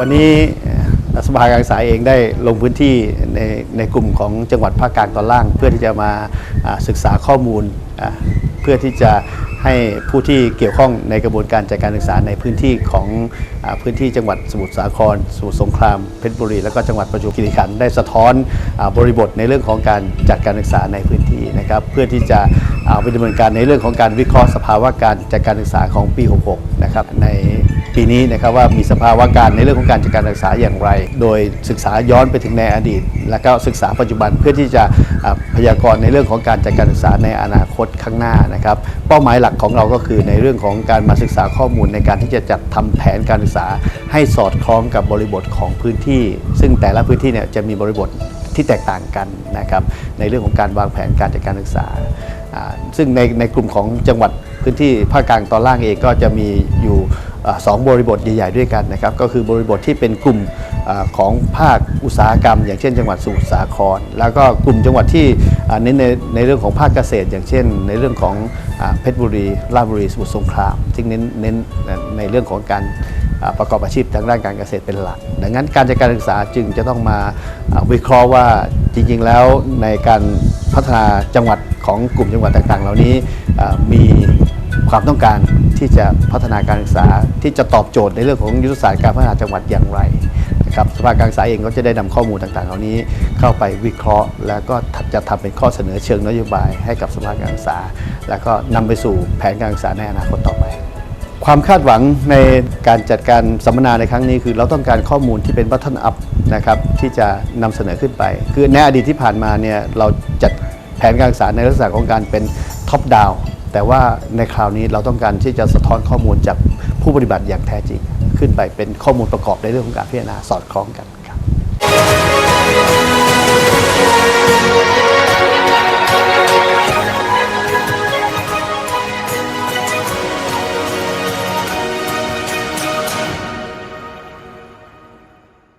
วันนี้สภาการศึกษาเองได้ลงพื้นที่ในในกลุ่มของจังหวัดภาคกลางตอนล่าง เพื่อที่จะมาศึกษาข้อมูล เพื่อที่จะให้ผู้ที่เกี่ยวข้องในกระบวนการจัดการศึกษาในพื้นที่ของอพื้นที่จังหวัดสมุทรสาครสมุทรสงครามเพชรบุรี แล้วก็จังหวัดประจวบคีรีขันธ์ได้สะท้อนอบริบทในเรื่องของการจัดการศึกษาในพื้นที่นะครับ เพื่อที่จะ เอาไปดำเนินการในเรื่องของการวิเคราะห์สภาวะการจัดการศึกษาของปี 66 นะครับในปีนี้นะครับว่ามีสภาวะการในเรื่องของการจัดการศึกษาอย่างไร โดยศึกษาย้อนไปถึงในอดีต และก็ศึกษาปัจจุบันเพื่อที่จะพยากรณ์ในเรื่องของการจัดการศึกษาในอนาคตข้างหน้านะครับ เป้าหมายหลักของเราก็คือในเรื่องของการมาศึกษาข้อมูลในการที่จะจัดทำแผนการศึกษา ให้สอดคล้องกับบริบทของพื้นที่ ซึ่งแต่ละพื้นที่เนี่ยจะมีบริบทที่แตกต่างกันนะครับในเรื่องของการวางแผนการจัดการศึกษา ซึ่งในในกลุ่มของจังหวัดพื้นที่ภาคกลางตอนล่างเองก็จะมีอยู่สองบริบทใหญ่ ๆ ด้วยกันนะครับ ก็คือบริบทที่เป็นกลุ่มอของภาคอุตสาหกรรม อย่างเช่น จังหวัดสมุทรสาคร แล้วก็กลุ่มจังหวัดที่เน้นในในเรื่องของภาคเกษตร อย่างเช่น ในเรื่องของอเพชรบุรีราชบุรีสมุทรสงครามซึ่งเน้นเน้นในเรื่องของการ ประกอบอาชีพทางด้านการเกษตรเป็นหลัก ดังนั้นการจัดการศึกษาจึงจะต้องมาวิเคราะห์ว่าจริง ๆ แล้วในการพัฒนาจังหวัดของกลุ่มจังหวัดต่าง ๆ เหล่านี้มีความต้องการที่จะพัฒนาการศึกษาที่จะตอบโจทย์ในเรื่องของยุทธศาสตร์การพัฒนาจังหวัดอย่างไรนะครับสภาการศึกษาเองก็จะได้นำข้อมูลต่าง ๆ เหล่านี้เข้าไปวิเคราะห์ แล้วก็จะทำเป็นข้อเสนอเชิงนโยบายให้กับสภาการศึกษา แล้วก็นำไปสู่แผนการศึกษาในอนาคตต่อ ความคาดหวังในการจัดการสัมมนาในครั้งนี้คือเราต้องการข้อมูลที่เป็นบัต t นอัพนะครับที่จะนำเสนอขึ้นไป คือในอดีตที่ผ่านมาเนี่ยเราจัดแผนการศึกษาในลักษณะของการเป็นท็อปดาวแต่ว่าในคราวนี้เราต้องการที่จะสะท้อนข้อมูลจากผู้ปฏิบัติอย่างแท้จริง ขึ้นไปเป็นข้อมูลประกอบในเรื่องของการพิจารณาสอดคล้องกัน